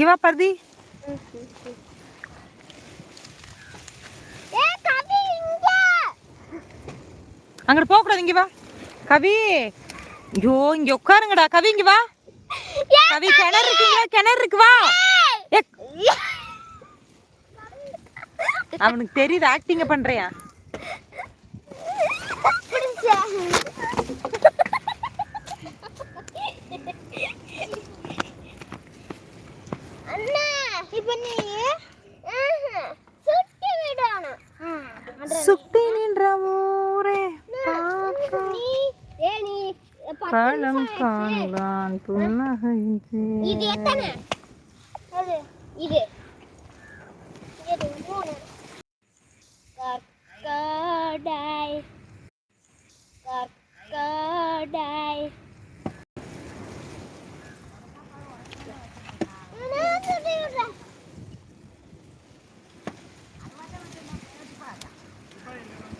இங்க வா பர்தி. அங்கிட்டு போக கூடாது இங்க வா. கவி. ஐயோ இங்க உட்காருங்கடா. கவி இங்க வா. கவி கிணறு இருக்குங்க கிணறு இருக்கு வா. அவனுக்கு தெரியுது ஆக்டிங்க பண்றியா அண்ணா இப்ப நீ ஆஹா, சுட்டி விடணும் சுத்தி நின்ற ஊரே நீ ஏ நீ காலம் பழம் நிமிஷம் ஆயிடுச்சு. காண்பான் இது எத்தனை அது இது இது மூணு கற்கடாய் கற்கடாய் நான் சுத்தி விடுறேன்.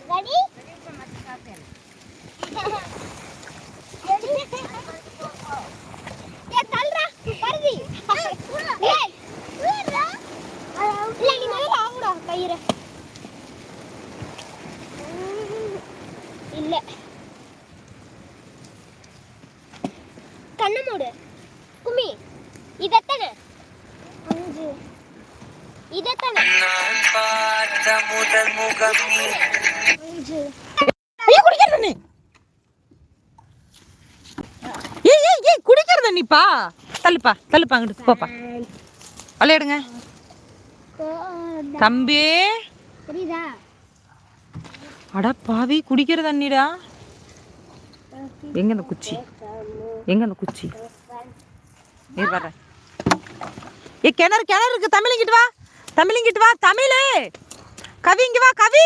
Ready? ஏய், தள்ளுடா, பருதி. ஏய், விடுடா. இல்ல, நீ மேல ஆவுடா, கயிறை. இல்ல கண்ணை மூடு கும்மி இதெத்தனை அஞ்சு இதெத்தனை நான் பார்த்த முதல் முகம் நீ அஞ்சு ஐயோ குடிக்கிற தண்ணி ஏய் ஏய் ஏய் குடிக்கிற தண்ணிப்பா தள்ளுப்பா தள்ளுப்பா அங்கிட்டு போப்பா விளையாடுங்க. தம்பி. அடா அட பாவி குடிக்கிற தண்ணிடா எங்க அந்த குச்சி? எங்க அந்த குச்சி? ஏ வர ஏ கிணறு கிணறு இருக்கு. தமிழிங்கிட்டு வா. தமிழிங்கிட்டு வா. தமிழ். கவி இங்க வா கவி.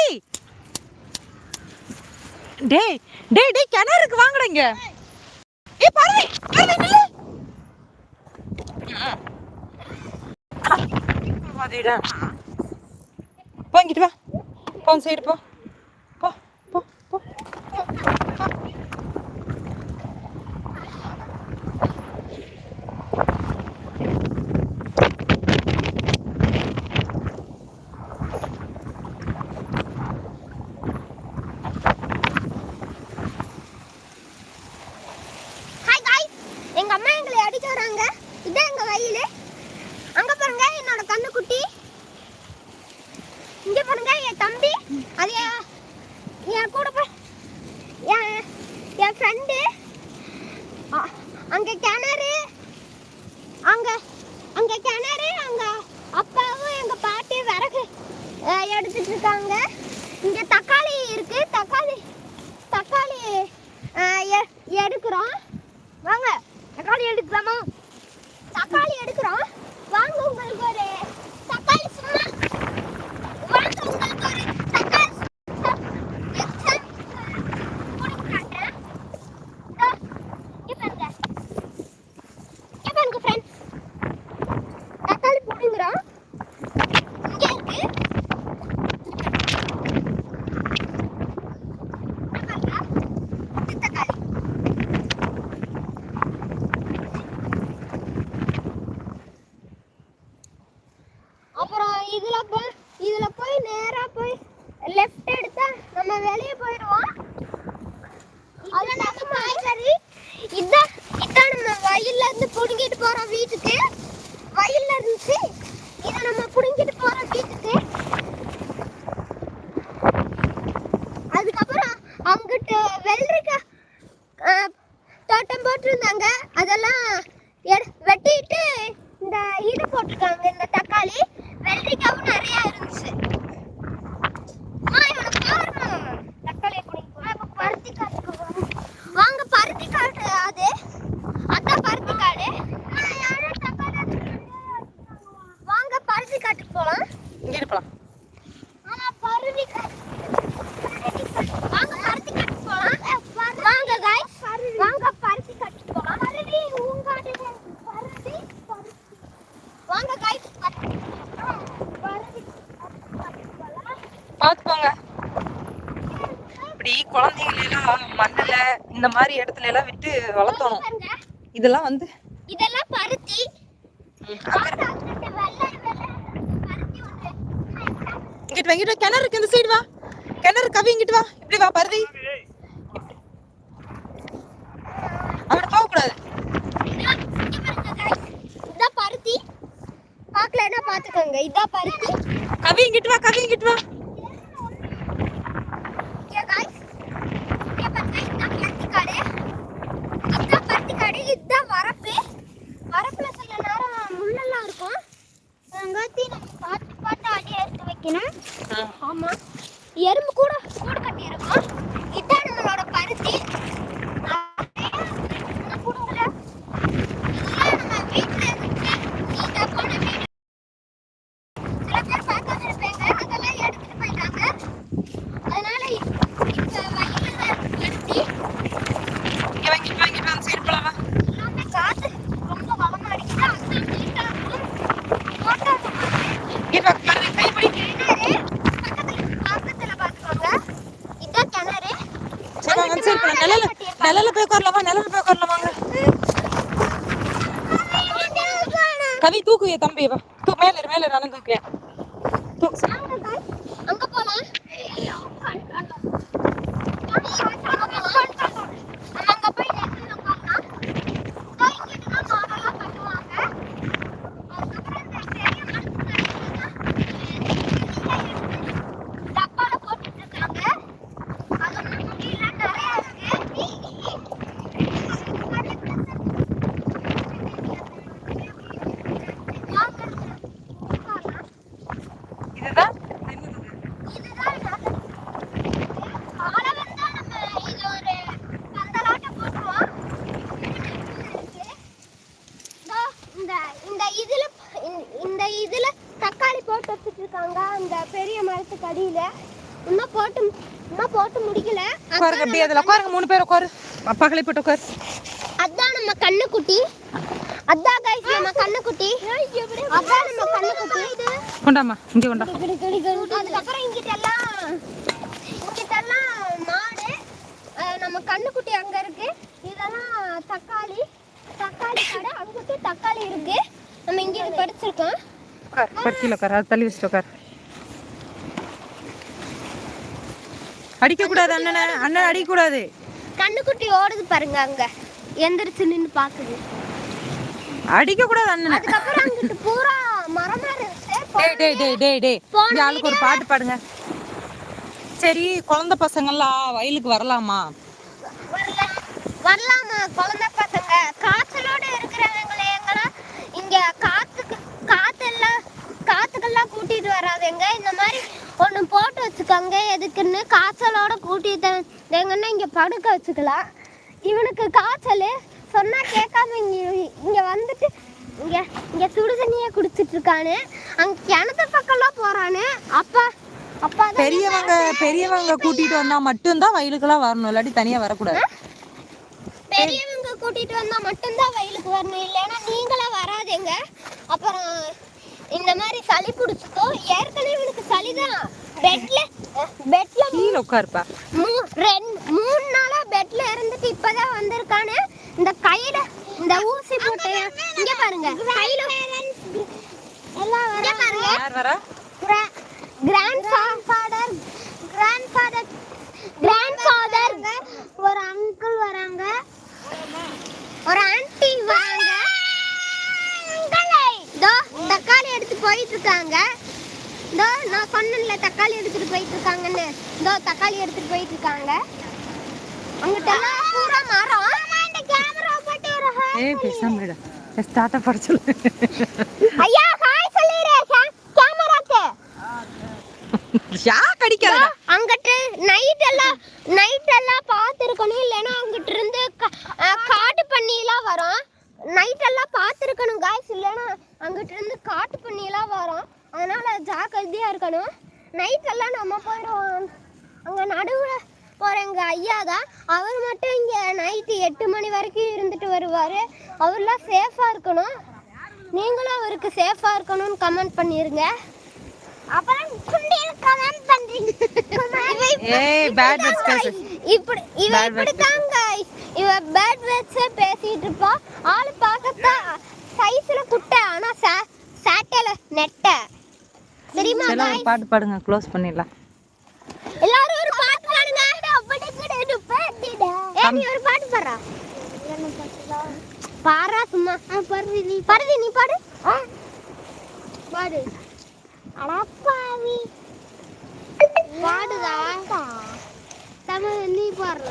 டேய் டேய் டேய் கிணறு இருக்கு. வாங்கடா இங்க. ஏ பாரு பாருடா போ இங்கிட்டு வா போன் சைடு போ போ போ போ ஹாய் காய்ஸ் எங்க அம்மா எங்களை அடிக்க வராங்க இதான் எங்க வயலு அங்க பாருங்க என்னோட கண்ணுக்குட்டி இங்க பாருங்க என் தம்பி அது என் என் கூட போ- என் என் ஃப்ரெண்டு அங்க கிணறு அங்க அங்க கிணறு அங்க அப்பாவும் எங்க பாட்டி விறகு அஹ், எடுத்துட்டு இருக்காங்க இங்க தக்காளி இருக்கு தக்காளி தக்காளி அஹ், எ- எடுக்கிறோம். வாங்க தக்காளி எடுக்கலாமா? தக்காளி எடுக்கிறோம். வாங்க உங்களுக்கு ஒரு தக்காளி சும்மா வாங்க உங்களுக்கு ஒரு தக்காளி சும்மா example கொடுத்து காட்டுறேன். இதோ, இங்க பாருங்க. இங்க பாருங்க friends. தக்காளி புடுங்குறோம். இங்க இருக்கு. இங்க பாருங்க. இது தக்காளி அப்புறம் இதுல போய் இதுல போய் நேரா போய் லெஃப்ட் எடுத்தா நம்ம வெளியே போயிடுவோம் அதுல நம்ம சரி இதான் இதான் நம்ம வயல்ல இருந்து புடுங்கிட்டு போறோம் வீட்டுக்கு. வயல்ல இருந்துச்சு இதை நம்ம புடுங்கிட்டு போறோம் வீட்டுக்கு. அதுக்கப்புறம் அங்கிட்டு வெள்ளரிக்காய் தோட்டம் போட்டிருந்தாங்க. அதெல்லாம் எடு- வெட்டிட்டு இந்த இது போட்டிருக்காங்க இந்த தக்காளி. வெள்ளரிக்காவும் நிறையா இருந்துச்சு அம்மா, இவனை பாரும்மா. தக்காளியை பிடிக்கும். வா, இப்ப பருத்தி காட்டுக்கு போவோம். வாங்க பருத்தி காடு அது அதான் பருத்தி காடு வாங்க பருத்தி காட்டுக்கு போலாம். இங்க ஆனா காட்டு வாங்க பருத்தி காட்டுக்கு போலாம். வாங்க guys. வாங்க பருத்தி காட்டுக்கு போலாம். பருத்தி வாங்க guys. பருத்தி பருத்தி காட்டுக்கு போலாம் பாத்துக்கோங்க இப்படி குழந்தைங்களை எல்லாம் மண்ணுல இந்த மாதிரி இடத்துல எல்லாம் விட்டு வளர்த்தணும். இதெல்லாம் வந்து இதெல்லாம் பருத்தி பார்த்தா அங்கிட்டு வெள்ளை வெள்ளை பருத்தி ஒண்ணு. இங்கிட்டு வா இங்கிட்டு வா. கிணறு இருக்கு இந்த சைடு வா. கிணறு கவி இங்கிட்டு வா. இப்படி வா பருதி. அப்படி போக கூடாது. இதான் பருத்தி பார்க்கலன்னா பார்த்துக்கோங்க. இதான் பருத்தி கவி இங்கிட்டு வா கவி இங்கிட்டு வா இங்க guys. இங்க பாருங்க, இதான் பருத்தி காடு. இதான் பருத்தி காடு, இதான் வரப்பு. வரப்புல சில நேரம் முள்ளெல்லாம் இருக்கும். அதங்காட்டி நம்ம பார்த்து பார்த்து அடி எடுத்து வைக்கணும். ஆமா. எறும்பு கூட கூடு கட்டி இருக்கும் இதான் நம்மளோட பருத்தி அப்படியே கூடுங்கள. இதெல்லாம் நம்ம வீட்டுல இருந்துச்சு. நீங்க போன வீடு. சில பேர் பார்க்காம இருப்பீங்க. அதெல்லாம் எடுத்துட்டு போயிட்டாங்க. அதனால இப்ப வயல்ல வெட்டி இங்க வா இங்கிட்டு வா இங்கிட்டு வா அந்த சைடு போலாம் வா எல்லாமே காத்து ரொம்ப பலமா அடிக்குது. அதான் நீட்டா இருக்கும். போட்டா இங்கிட்டு வா பருதி கை பிடி கிணறு பக்கத்துல பக்கத்துல பாத்துக்கோங்க. இதான் கிணறு. சரி வாங்க அந்த சைடு போலாம் நிழல போய் உட்காரலாம்? நிழல போய் உட்காரலாம். வாங்க கவி தூக்கு என் தம்பி வா தூ மேல இரு, மேல இரு, நானும் தூக்குறேன் தூக்கு அங்க போலாம் நம்ம அங்க போய் நிறுத்தி உட்காரலாம். இதோ இங்கிட்டு தான் மாடெல்லாம் கட்டுவாங்க. அதுக்கப்புறம் இந்த பெரிய மரத்துல டப்பால போட்டுட்டு இருக்காங்க. அதெல்லாம் முடியல, நிறைய இருக்கு. உட்காரலாம். இதுதான் இதுதான் நல்லது. காலை வந்தா நம்ம இது ஒரு பந்தலாட்டம் போட்டுருவோம். இதோ இந்த இந்த இதுல இந்த- இந்த இதுல தக்காளி போட்டு வச்சுட்டு இருக்காங்க அந்த பெரிய மரத்துக்கு அடியில இன்னும் போட்டு இன்னும் போட்டு முடிக்கல அப்படியே அதில் உட்காருங்க மூணு பேர் உட்காரு. அப்பா கிளை போட்டு உட்காரு. அதான் நம்ம கண்ணுக்குட்டி. அதான் கைஸ் நம்ம கண்ணுக்குட்டி. அதான் நம்ம கண்ணுக்குட்டி. கொண்டாம்மா இங்கே கொண்டா. அதுக்கப்புறம் இங்கிட்ட எல்லாம் இங்கிட்ட எல்லாம் மாடு நம்ம கண்ணுக்குட்டி அங்க இருக்கு. இதெல்லாம் தக்காளி. தக்காளி கடை அங்கிட்டு தக்காளி இருக்கு. நம்ம இங்க படிச்சிருக்கோம் உட்கார் அது தள்ளி வச்சுட்டு உட்கார். அடிக்கக்கூடாது அண்ணனை. அண்ணன் அடிக்கக்கூடாது. கண்ணுக்குட்டி ஓடுது பாருங்க அங்க. எந்திரிச்சு நின்னு பாக்குது. அடிக்கக்கூடாது அண்ணனை. அதுக்கப்புறம் அங்கிட்டு பூரா மரமா டேய் டேய் டேய் டேய் டேய். இந்த ஆளுக்கு ஒரு பாட்டு பாடுங்க. சரி குழந்தை பசங்கள்லாம் வயலுக்கு வரலாமா? வரல- வரலாமா குழந்தை பசங்க? காய்ச்சலோட இருக்கிறவங்களே எங்கெல்லாம் இங்க காத்துக்கு காத்தெல்லாம் காத்துக்கெல்லாம் கூட்டிட்டு வராதுங்க இந்த மாதிரி ஒன்று போட்டு வச்சுக்கோங்க எதுக்குன்னு காய்ச்சலோட கூட்டிட்டு எங்கன்னா இங்க படுக்க வச்சுக்கலாம். இவனுக்கு காய்ச்சல். சொன்னா கேட்காம இங்க இங்க வந்துட்டு இங்க இங்க சுடு தண்ணியே குடிச்சிட்டு இருக்கானு. அங்க கிணத்து பக்கம்லாம் போறானு. அப்பா அப்பா பெரியவங்க பெரியவங்க கூட்டிட்டு வந்தா மட்டும்தான் வயலுக்கெல்லாம் வரணும். இல்லாட்டி தனியா வரக்கூடாது. பெரியவங்க கூட்டிட்டு வந்தா மட்டும்தான் வயலுக்கு வரணும். இல்லைன்னா நீங்களா வராதீங்க. அப்புறம் இந்த மாதிரி சளி பிடிச்சிக்கோ ஏற்கனவே இவனுக்கு சளிதான். பெட்ல பெட்ல கீழே உட்காருப்பா. மூணு நாளா பெட்ல இருந்துட்டு இப்பதான் வந்திருக்கானு இந்த கையில இந்த ஊசி போட்டு இங்க பாருங்க கையில எல்லாம் பாருங்க. யார் வரா grandfather grandfather grandfather ஒரு அங்கிள் வராங்க ஒரு ஆன்ட்டி வராங்க இதோ தக்காளி எடுத்து போயிட்டு இருக்காங்க இதோ நான் சொன்னேன்ல தக்காளி எடுத்துட்டு போயிட்டு இருக்காங்கன்னு இதோ தக்காளி எடுத்துட்டு போயிட்டு இருக்காங்க அங்கிட்ட எல்லாம் பூரா மரம் கேமரா போட்டு ஒரு hi ஏய் பேசாம இரு. ஸ்டார்ட்டா பட சொல்லு ஐயா ஹாய் சொல்லிடுறேன் கேமராக்கு யா கடிக்காத அங்கிட்டு நைட் எல்லாம் நைட் எல்லாம் பார்த்துருக்கணும். இல்லைன்னா அங்கிட்டு இருந்து காட்டு பண்ணிலாம் வரும். நைட் எல்லாம் பார்த்துருக்கணும் காய்ஸ் இல்லைன்னா அங்கிட்டு இருந்து காட்டு பண்ணிலாம் வரும். அதனால ஜாக்கிரதையா இருக்கணும். நைட் எல்லாம் நம்ம போயிடுவோம். அங்க நடுவில் போகிற எங்கள் ஐயா தான். அவர் மட்டும் இங்கே நைட்டு எட்டு மணி வரைக்கும் இருந்துட்டு வருவார். அவர்லாம் சேஃபாக இருக்கணும். நீங்களும் அவருக்கு சேஃபாக இருக்கணும்னு கமெண்ட் பண்ணிருங்க. அப்புறம் குண்டியில் கமெண்ட் பண்றீங்க. ஏய் பேட் வேர்ட்ஸ் பேசு. இப்படி இவ இப்படி words தாங்க இவ பேட் வேர்ட்ஸ் பேசிட்டு இருப்பா. ஆளு பார்க்கத்தான் சைஸ்ல குட்டை ஆனா நெட்டை. தெரியுமா பாட்டு பாடுங்க. க்ளோஸ் பண்ணிடலாம் எல்லாரும் ஒரு பாட்டு பாடுங்க ஏய், நீ ஒரு பாட்டு பாடுறா பாரா சும்மா. பருதி நீ பருதி நீ பாடு. பாடு. அடப்பாவி பாடுதா தமிழ் நீ பாடுற.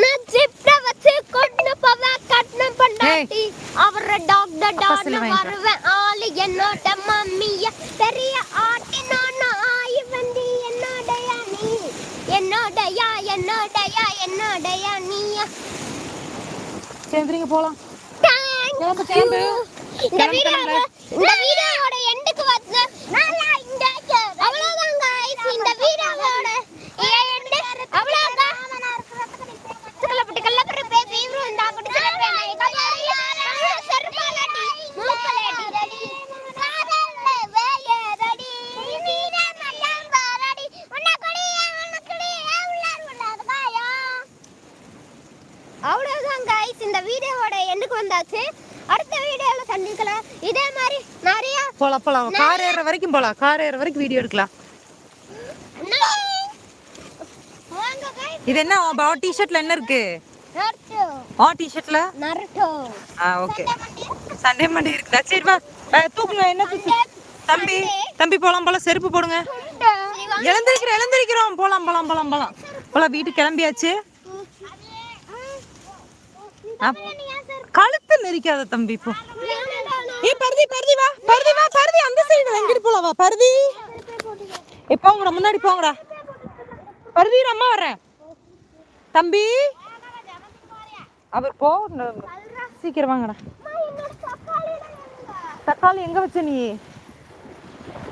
நான் ஜிப்ட வச்சு கொண்டு போவ கட்ன பண்ணாட்டி அவர டாக்டர் டாக்டர். வருவேன். ஆளு என்னோட மம்மிய பெரிய ஆட்டி நான் ஆயி வந்து என்னோடயா நீ என்னோடயா என்னோடயா என்னோடயா நீயா? சேர்ந்துறீங்க போலாம். இந்த வீடியோவோட எண்டுக்கு வந்து அவ்வளவுதான் guys இந்த வீடியோவோட எண்டு அவ்வளவுதான் கல்லப்பட்டு கல்லப்பட்டு பேசி இவரும் இந்த அப்படி சில பேர் செருப்பாலடி மூக்கலடி காதல்ல வேயரடி நீரமெல்லாம் வாரடி உன்னக்குடி உன்னக்குடி உள்ளார் உள்ளார் காயா அவ்வளவுதான் கைஸ் இந்த வீடியோவோட எண்டுக்கு வந்தாச்சு அடுத்த வீடியோல சந்திக்கலாம் இதே மாதிரி போலாம் போலாம். கார் ஏற வரைக்கும் போலாம். கார் ஏற வரைக்கும் வீடியோ எடுக்கலாம். இது என்ன? உன் டிஷர்ட்ல என்ன இருக்கு? ஆ டிஷர்ட்ல நருட்டோ ஆ ஓகே சண்டே மண்டே இருக்குதா? சரி வா. தூக்குங்க. என்ன தம்பி தம்பி போலாம் போலாம். செருப்பு போடுங்க. எழுந்திருக்கிறோம் எழுந்திருக்கிறோம். போலாம் போலாம் போலாம் போலாம். போலாம் வீட்டுக்கு கிளம்பியாச்சு. கழுத்து நெரிக்காத தம்பி இப்போ ஏய் பருதி பருதி வா பருதி வா பருதி. அந்த சைடு எங்கிட்டு போலாம்? வா பருதி. ஏ போங்கடா முன்னாடி போங்கடா. பருதி அம்மா வரேன் தம்பி. அவர் போ சீக்கிரம் வாங்கடா. தக்காளி எங்க வச்ச நீ?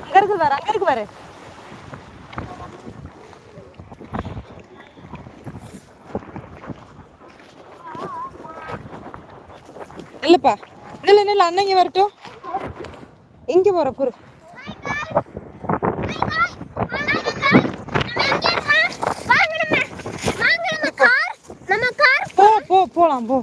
அங்க இருக்கு பாரு அங்க இருக்கு பாரு இல்லப்பா. நில்ல நில்ல அண்ணங்க வரட்டும். இங்க நம்ம கார் போ போ போலாம் போ.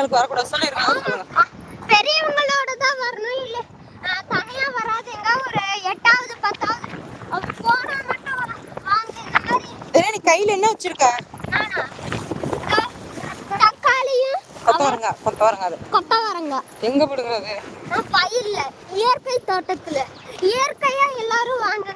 குழந்தைங்களுக்கு வரக்கூடாது. சொல்லிருக்கோம் பெரியவங்களோட தான் வரணும். இல்ல தனியா வராதுங்க ஒரு எட்டாவது பத்தாவது போனா மட்டும் வாங்க நீ கையில என்ன வச்சிருக்க? தக்காளியும் கொத்தவரங்க கொத்தவரங்க அது. கொத்தவரங்க. எங்க போடுங்க அது பயிர்ல இயற்கை தோட்டத்துல. இயற்கையா எல்லாரும் வாங்க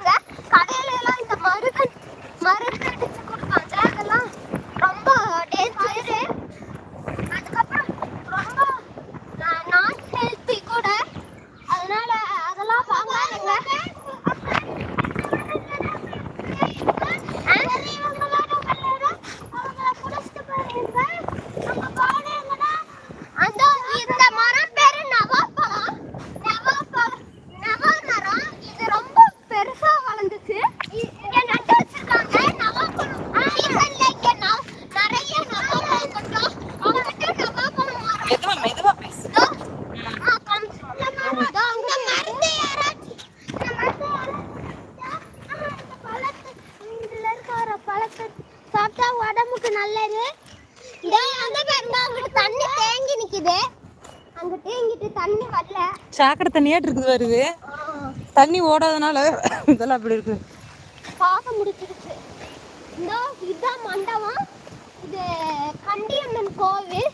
சாக்கடை தண்ணியாட்டு இருக்குது வருது தண்ணி ஓடாதனால இதெல்லாம் அப்படி இருக்குது பார்க்க முடிச்சிருச்சு இந்த இதுதான் மண்டபம். இது கண்டியம்மன் கோவில்.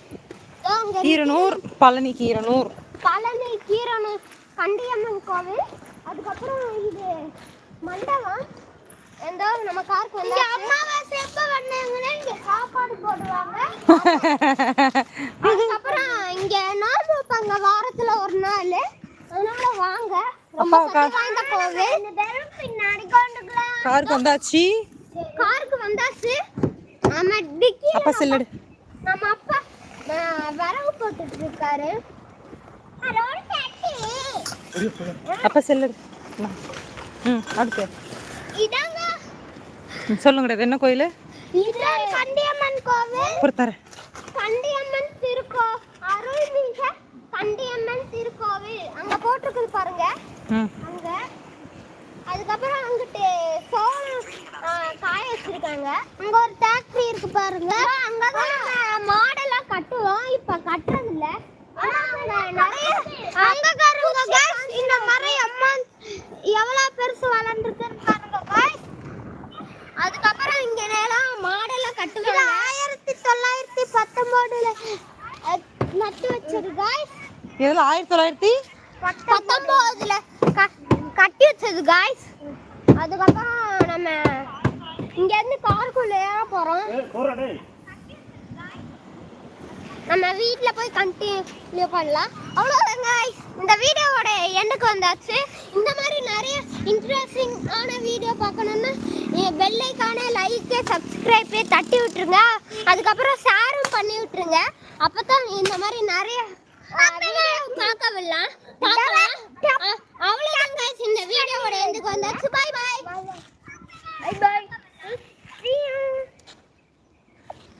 கீரனூர் பழனி கீரனூர். பழனி கீரனூர் கண்டியம்மன் கோவில். அதுக்கப்புறம் இது மண்டபம். ஏதோ நம்ம காருக்கு வந்து அம்மாவாசை எப்ப வந்தாங்கன்னா இங்க சாப்பாடு போடுவாங்க. அதுக்கப்புறம் இங்க நோன்பு வைப்பாங்க வாரத்துல ஒரு நாள். வாங்க. அப்பா இந்த பேரும் பின்னாடி கொண்டுக்கலாம் காருக்கு வந்தாச்சு. காருக்கு வந்தாச்சு. நம்ம டிக்கி அப்பா செல்லடு. நம்ம அப்பா வரவு போட்டுட்டு இருக்காரு அப்பா செல்லடு. ம் அடுத்து. இதாங்க. சொல்லுங்க என்ன கோயில்? இது கண்டியம்மன் கோவில். பொறுத்தாரு. கண்டியம்மன் திருக்கோவில் கண்டியம்மன் திருக்கோவில். அங்க போட்டிருக்குது பாருங்க. ம். அங்க. அதுக்கப்புறம் அங்கிட்டு சோளம் காய வச்சிருக்காங்க. அங்க ஒரு ஃபேக்டரி இருக்கு பாருங்க. அங்கதான் நம்ம மாடெல்லாம் கட்டுவோம். இப்ப கட்டுறது இல்ல ஆனா அங்க நிறைய அங்க பாருங்க இந்த மரம் அம்மா எவ்வளவு பெருசு வளர்ந்துருக்குன்னு பாருங்க guys. அதுக்கப்புறம் இங்க எல்லாம் மாடெல்லாம் கட்டுவாங்க ஆயிரத்தி தொள்ளாயிரத்தி பத்தொன்பதுல நட்டு guys. இதில் ஆயிரத்தி தொள்ளாயிரத்தி பத்தொன்பதுல க- கட்டி வச்சது காய்ஸ் அதுக்கப்புறம் நம்ம இங்க இருந்து காருக்குள்ள போறோம். நம்ம வீட்ல போய் கண்டினியூ பண்ணலாம். அவ்வளோதான் guys. இந்த வீடியோவோட எண்டுக்கு வந்தாச்சு. இந்த மாதிரி நிறைய இன்ட்ரெஸ்டிங் ஆன வீடியோ பார்க்கணும்னா பெல் ஐக்கான லைக் சப்ஸ்கிரைப் தட்டி விட்டுருங்க. அதுக்கப்புறம் ஷேரும் பண்ணி விட்டுருங்க. அப்பதான் இந்த மாதிரி நிறைய பார்க்கலாம் அ- அவ்வளவுதான் guys. இந்த வீடியோவோட எண்டுக்கு வந்தாச்சு. Bye bye bye by